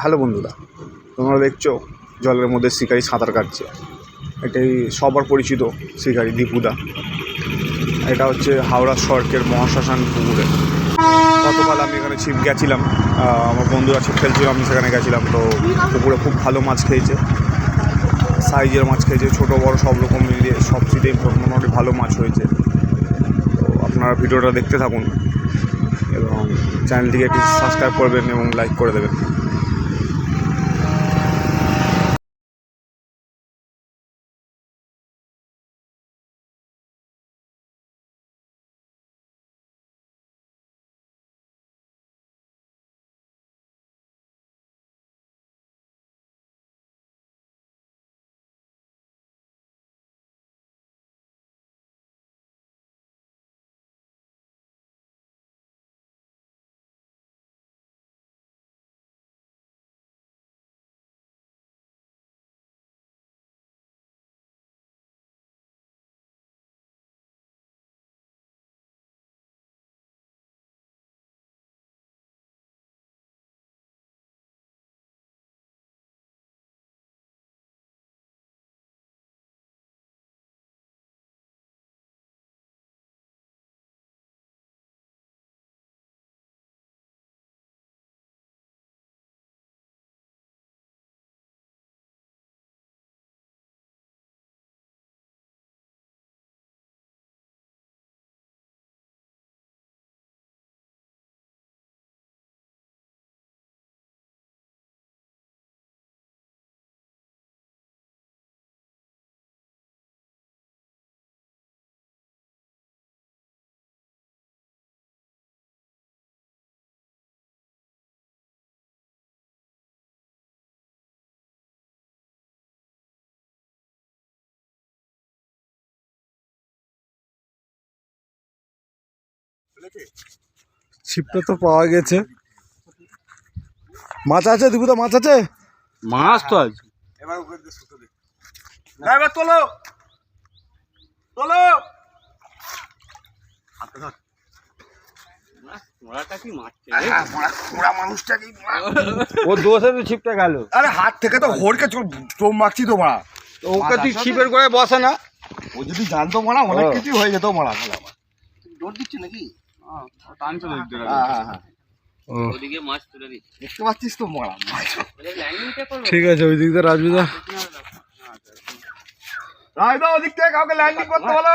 Hello বন্ধুরা। তোমরা দেখছ, জলের মধ্যে শিকারি সাঁতার কাটছে। এটাই সবার পরিচিত শিকারি, দীপুদা। এটা হচ্ছে হাওড়া সড়কের মহাশ্মশান পুকুরে। গতকাল আমি এখানে ছিপ গেছিলাম। আমার বন্ধুরা ছিপ খেলছিল আমি সেখানে গেছিলাম। তো পুকুরে খুব ভালো মাছ খেয়েছে। সাইজের মাছ খেয়েছে, ছোটো, বড়, সব রকম মিলিয়ে সব সিটেই মোটামুটি ভালো মাছ হয়েছে। তো আপনারা ভিডিওটা দেখতে থাকুন এবং চ্যানেলটিকে একটি সাবস্ক্রাইব করবেন এবং লাইক করে দেবেন। ছিপটা তো পাওয়া গেছে। মাছ আছে দীপুদা মাছ আছে? মাছ তো আছে। এবার তোলো। তোলো। ওরাটা কি মারছে পোড়া মানুষটাকে ও দোষে তো ছিপটা গেল। আরে হাত থেকে তো হড়কে চোখ মারছি তো মারা ওকে তুই ছিপের করে বসে না। ও যদি জানতো মারা অনেক। কিছু হয়ে যেত মারা দৌড় দিচ্ছে নাকি? হ্যাঁ হ্যাঁ হ্যাঁ ও ওদিকে মাছ তুলে দিচ্ছে দেখতে পাচ্ছিস তো মারা ল্যান্ডিংটা করবে ঠিক আছে ওই দিক দিয়ে রাজবিদা রায়দা ওদিক থেকে কাউকে ল্যান্ডিং করতে বলো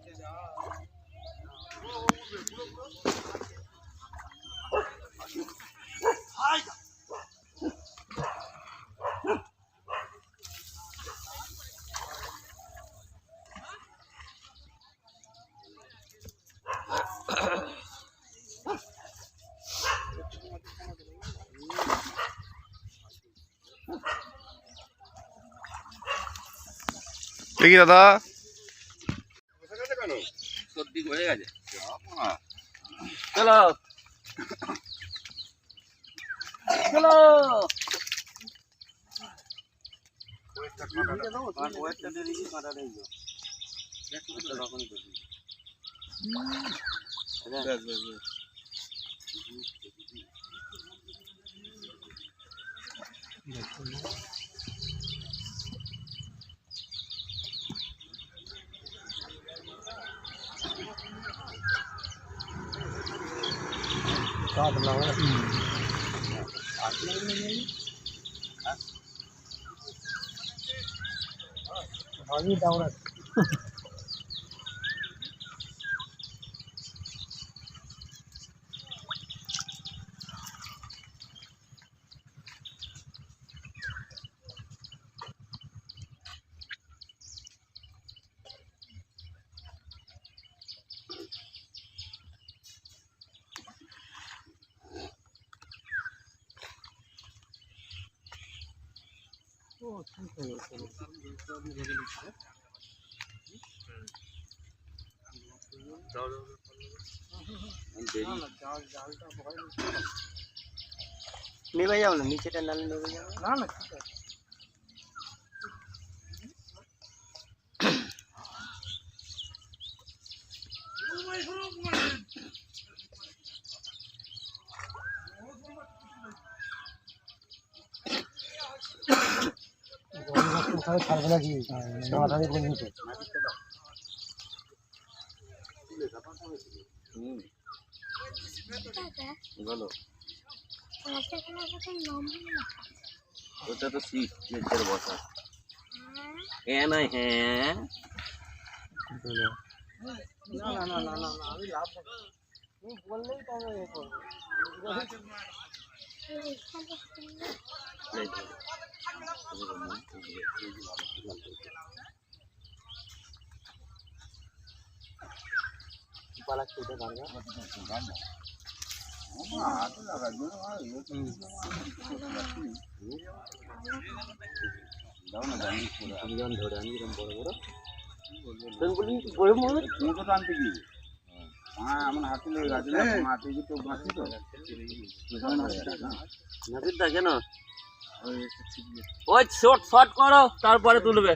সিয়ে দেখি দাদা সর্দি হয়ে গেছে চলো চলো ওয়েটটা দিয়ে দিবি কাঁটা নেই Gelap. Gelap. सात लाख आठ लाख लगेगी भागी दौड़त নেমে যাও না নিচেটা নালে নেমে যাও না না ঠিক আছে। ছাড়বে নাকি? মাথা দিয়ে নিচে বলো। ওটা তো সিট চেয়ার বসা। হ্যাঁ না হ্যাঁ। না না না না না না আমি লাভ তুমি বললেই তো আমি এ করব এখানে এই যে। পালাচ্ছে এটা গাঙ্গা নাপিতদা কেন ওই শর্ট শর্ট করো, তারপরে তুলবে।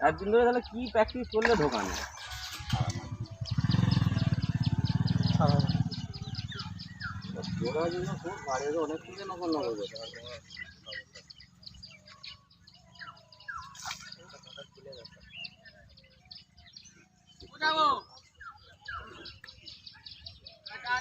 একদিন ধরে তাহলে কি প্র্যাকটিস করলে ঢোকানো? যেন খুব বাড়ির অনেক কিছু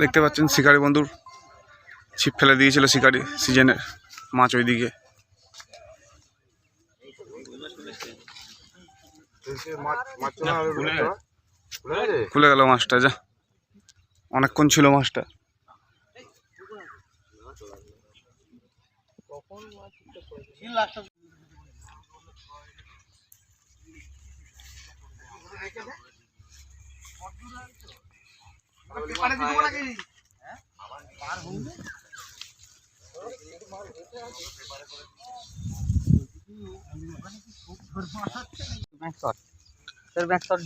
দেখতে পাচ্ছেন শিকারি বন্ধুর ছিপ ফেলে দিয়েছিল শিকারি সিজনের মাছ ওইদিকে। খুলে গেল মাছটা, যা। অনেকক্ষণ ছিল মাছটা।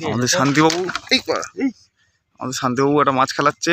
আমাদের শান্তিবাবু এই, আমাদের শান্তিবাবু একটা মাছ খেলাচ্ছে।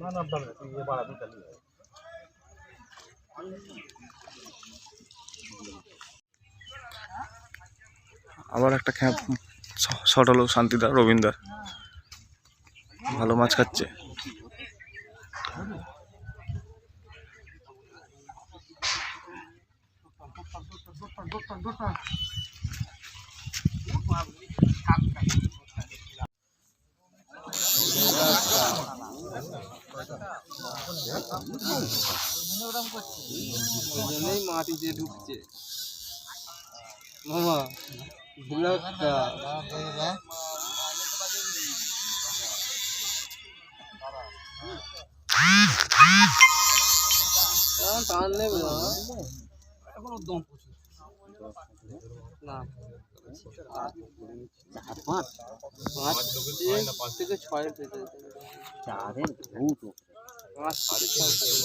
না না তুই বাড়াতে চালিয়ে আবার একটা খ্যাপ শট হলো শান্তিদা রবীন্দার। ভালো মাছ খাচ্ছে। জন্যই মাটিতে ঢুকছে মামা ভুলাক্কা টান নেবে না এখনও দম না। পাঁচ। পাঁচ থেকে ছয় পেতে চাঁদের ভূত পাঁচ থেকে ছয়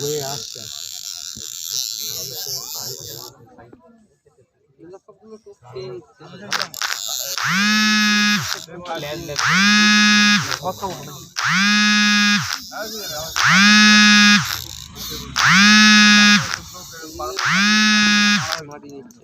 হয়ে আসছে। মাটি দিচ্ছে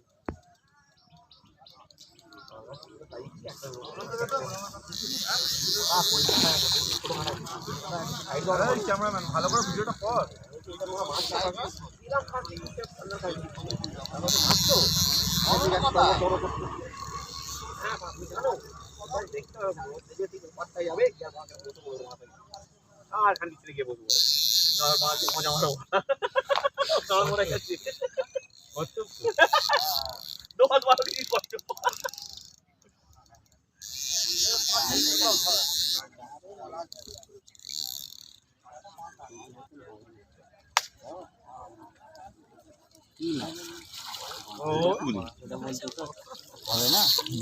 যায় সবগুলো তো খেয়ে নিচ্ছে মাটি নিচ্ছে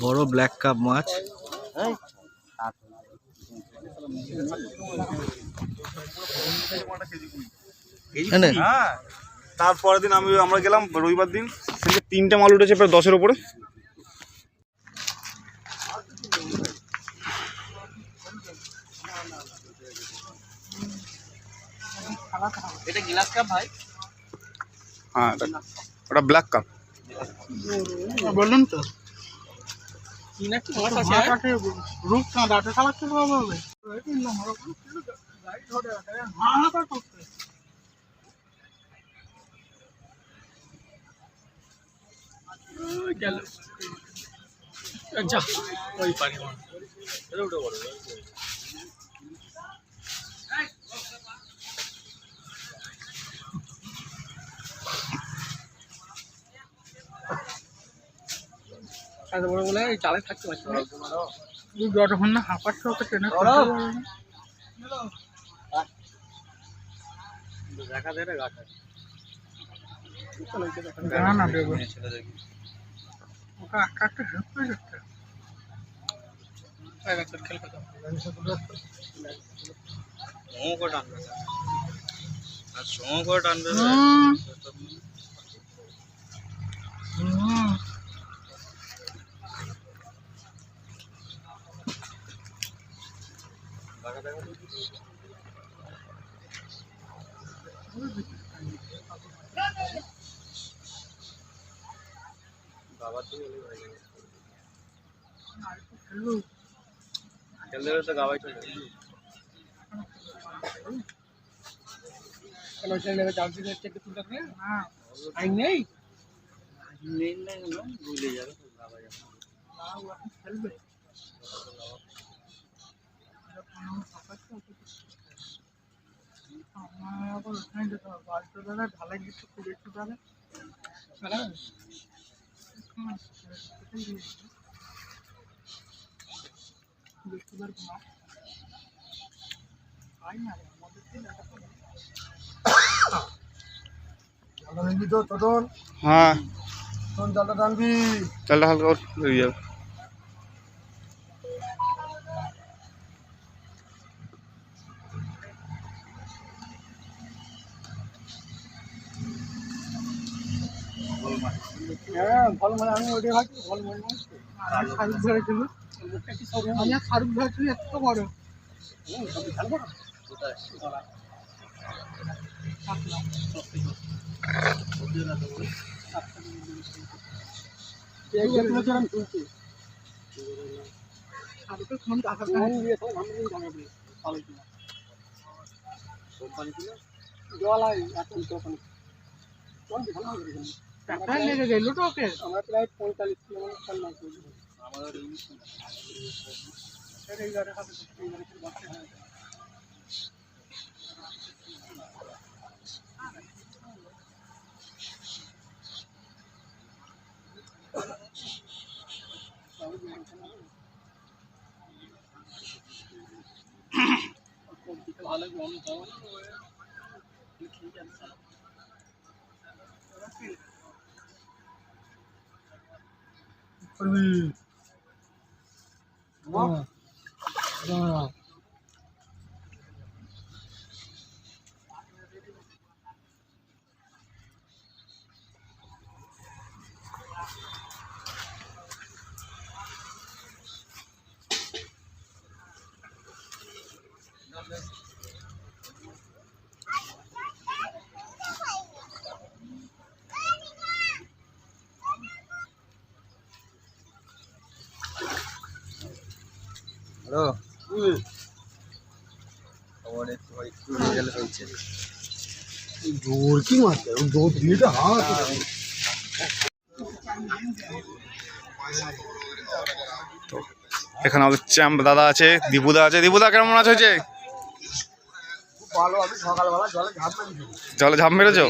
বড় ব্ল্যাক কাপ মাছ। হ্যাঁ। তারপরের দিন আমি আমরা গেলাম রবিবার দিন সেদিকে তিনটে মাল উঠেছে প্রায় দশের ওপরে এটা গিলাস কাপ ভাই? হ্যাঁ এটা- ওটা ব্ল্যাক কাপ বললেন তো। কি না কি? মাছ আছে? রূপ কাঁদা আটা চালাচ্ছে বাবা হবে গেল। যা। ওই পানি এত বড় বলে এই চালে থাকতে পারছি না। যতক্ষণ না হাঁপাচ্ছে ওকে ট্রেনে দেখা যায় না গাছ জানা না দেবো। ওকে আটটা আটটা হেল্প করে যাচ্ছে। টানবে। আর সময় করে টানবে। বাবা তুমি খেলতে খেলতে গাবাই চলে চলো চলে নেবে জাল দিতে চেকে তুলতে হবে না, আইন নেই নেই না ভুলে যাবে বাবা যাবে না, ও এখন খেলবে। যখন ও হাঁপাচ্ছে ওকে তো- আমার আবার ওখানে যেতে হবে। বাড়িতে দাদা ঢালাই কিছু করেছি দাদা খেলা বৃহস্পতিবার ঘুমা জালটা দেখবি তো টোটন হ্যাঁ টোটন জালটা টানবি জালটা হালকা হ্যাঁ ফল মানে আমি ওইটাই ভাবছি ফল মানে শাহরুখ ধরেছিল আমি আর শাহরুখ ধরেছিল এত বড়। জল আই এখন তখন টাকায় লেগে গেল তো ওকে আমরা প্রায় পঁয়তাল্লিশ কিলোমিটার চাল মাছ ধরেছি। সেটা এই গাড়ি হাতে এই গাড়ি করে বাঁচতে হয়। ভালো গরম খাওয়া করবি হ্যালো খবর একটু ভাই গেলে জোর কি জোর তো এখানে আমাদের চ্যাম্প দাদা আছে দীপুদা আছে। দীপুদা কেমন মাছ হয়েছে ভালো আমি সকালবেলা জলে ঝাঁপ মেরেছি।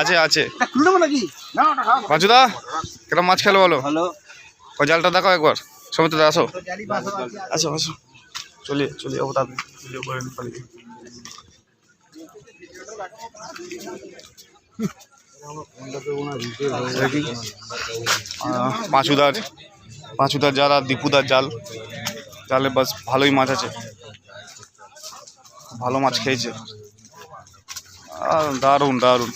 আছে আছে পাঁচুদা কেরম মাছ খেলো বলো? ও জালটা দেখো একবার। সমিত দা আসো। আসো আসো। চলে চলে যাব তাড়াতাড়ি। ভিডিও করে পালিয়ে। পাঁচুদার পাঁচুদার জাল আর দীপুদার জাল। জালে বাস ভালোই মাছ আছে। ভালো মাছ খেয়েছে। দারুণ দারুণ।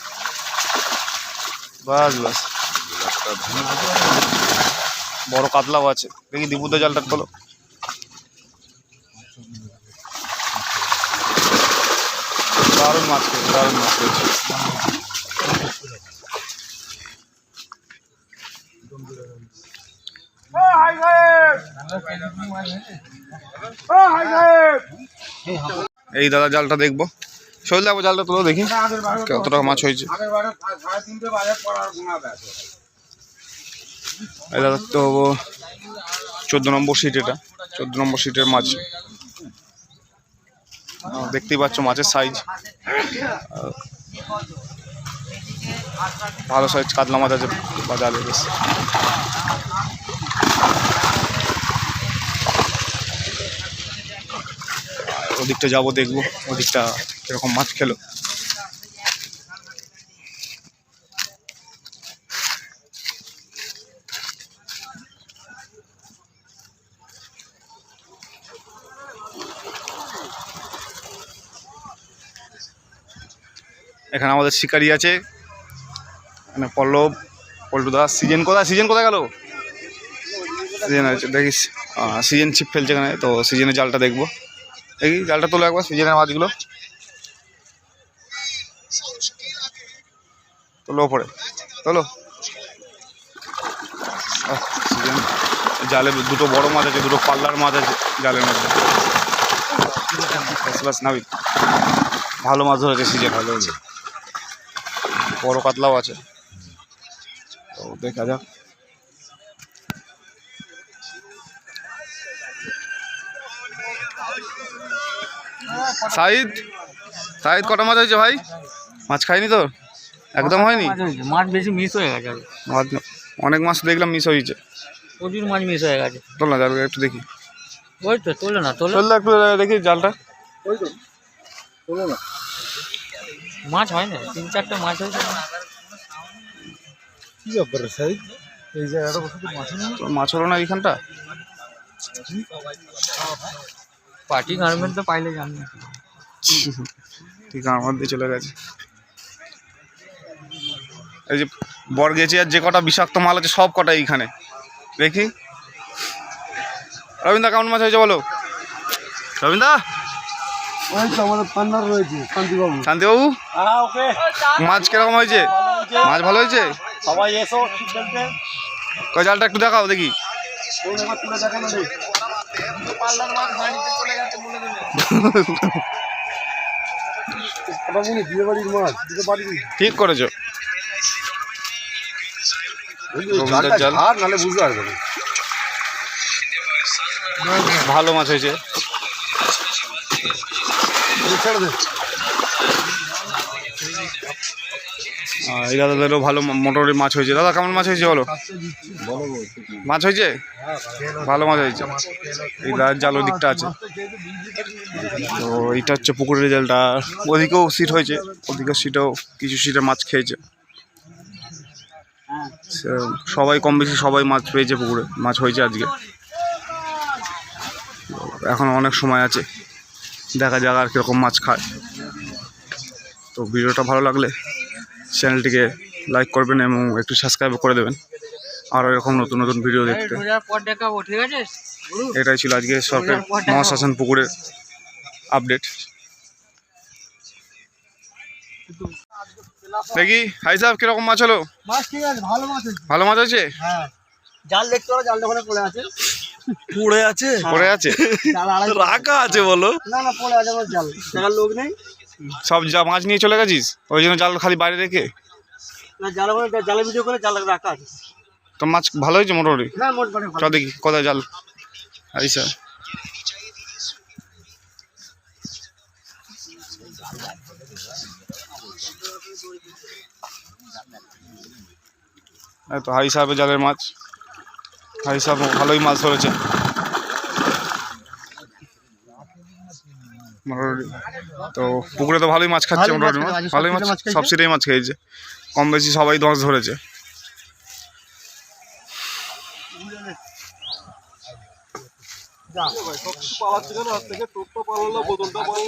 বাস বাস। বড় কাতলাও আছে। দেখি দীপুদার জালটা খোলো। দারুণ মাছ দারুণ মাছ খেয়েছে। এই দাদা জালটা দেখব। শৈল জালটা তোলো দেখি, কতটা মাছ হয়েছে। আগের বারে সাড়ে তিনটে বাজে পড়ার গুণা ব্যাস এই দাদা তো চোদ্দ নম্বর সিট এটা, চোদ্দ নম্বর সিটের মাছ দেখতেই পাচ্ছ মাছের সাইজ ভালো সাইজ কাতলা মাছ আছে বাজারে বেশ। ওদিকটা যাব, দেখব, ওদিকটা কীরকম মাছ খেলো। এখানে আমাদের শিকারি আছে। এখানে পল্লব, পল্টুদা, সিজন কোথায়? সিজন কোথায় গেল? সিজন আছে, দেখিস। সিজন ছিপ ফেলছে এখানে, তো সিজনের জালটা দেখব। দেখি, জালটা তোলো একবার, সিজনের মাছগুলো। তোলো ওপরে, তোলো। সিজন। জালে দুটো বড় মাছ আছে, দুটো পাল্লার মাছ আছে জালের মধ্যে। ভালো মাছ ধরেছে, সিজন। ভালো হয়েছে বড় কাতলাও আছে। তো দেখা যাক। সাইদ সাইদ কটা মাছ হয়েছে ভাই? মাছ খাইনি তো? একদম হয়নি? মাছ বেশি মিস হয়ে গেছে। মাছ অনেক মাছ দেখলাম মিস হয়েছে। প্রচুর মাছ মিস হয়ে গেছে। তোল না জাল একটু দেখি। ওই তো তোলে না তোলে। একটু দেখি জালটা। মাছ হয় না তিন চারটে মাছ হয়েছে। কি ব্যাপার সাই এই জায়গাটা বসে মাছ নেই মাছ হলো না এইখানটা? পার্টি গার্মেন্ট তো পাইলে জানি। না ঠিক আমার মধ্যে চলে গেছে। এই যে বর গেছে আর যে কটা বিষাক্ত মাল আছে সব কটা এইখানে। দেখি। রবীন্দা কেমন মাছ হয়েছে বলো? রবীন্দা ওই তো আমাদের পান্নার রয়েছে শান্তিবাবু। শান্তিবাবু হ্যাঁ মাছ কীরকম হয়েছে? মাছ ভালো হয়েছে? সবাই এসো ঠিক জালটা একটু দেখাও দেখি। ঠিক করেছ। ভালো মাছ হয়েছে। ছেড়ে দে। এই দাদাদেরও ভালো মোটরের মাছ হয়েছে। দাদা, কেমন মাছ হয়েছে বলো? মাছ হয়েছে? ভালো মাছ হয়েছে। এই দাদার জাল ওই দিকটা আছে। তো এইটা হচ্ছে পুকুরের জালটা। ওদিকেও সিট হয়েছে। ওদিকের সিটেও কিছু সিটে মাছ খেয়েছে। সবাই কম বেশি সবাই মাছ পেয়েছে পুকুরে। মাছ হয়েছে আজকে। এখন অনেক সময় আছে। দেখা যাক আর কীরকম মাছ খায়। তো ভিডিওটা ভালো লাগলে চ্যানেলটিকে লাইক করবেন এবং একটু সাবস্ক্রাইব করে দেবেন। আরও এরকম নতুন নতুন ভিডিও দেখতে। এটাই ছিল আজকে সরকার মহাশাসন পুকুরের আপডেট দেখি হাই সাহেব কীরকম মাছ হলো? মাছ ঠিক আছে ভালো মাছ আছে ভালো মাছ আছে হ্যাঁ। জাল দেখতে পারো জালটা ওখানে পড়ে আছে। পড়ে আছে? পড়ে আছে? জাল রাখা আছে বলো। না না পড়ে আছে আমার জাল জায়গার লোক নেই। সব যা মাছ নিয়ে চলে গেছিস? ওই জন্য জাল খালি বাইরে রেখে? না জাল জালে ভিডিও করে জাল রাখা আছে। তো মাছ ভালো হয়েছে মোটামুটি? হ্যাঁ মোটমাটি দেখি কোথায় জাল? Hi sir. তো হাই সাহেবের জালের মাছ। হাই সাহেব ভালোই মাছ ধরেছে। তো পুকুরে তো ভালোই মাছ খাচ্ছে ভালোই মাছ মোটামুটি ভালোই সব মাছ সিটে মাছ খাইছে। সব সিটেই মাছ খেয়েছে। কম বেশি সবাই মাছ ধরেছে। থেকে টোপটা বোতলটা পারল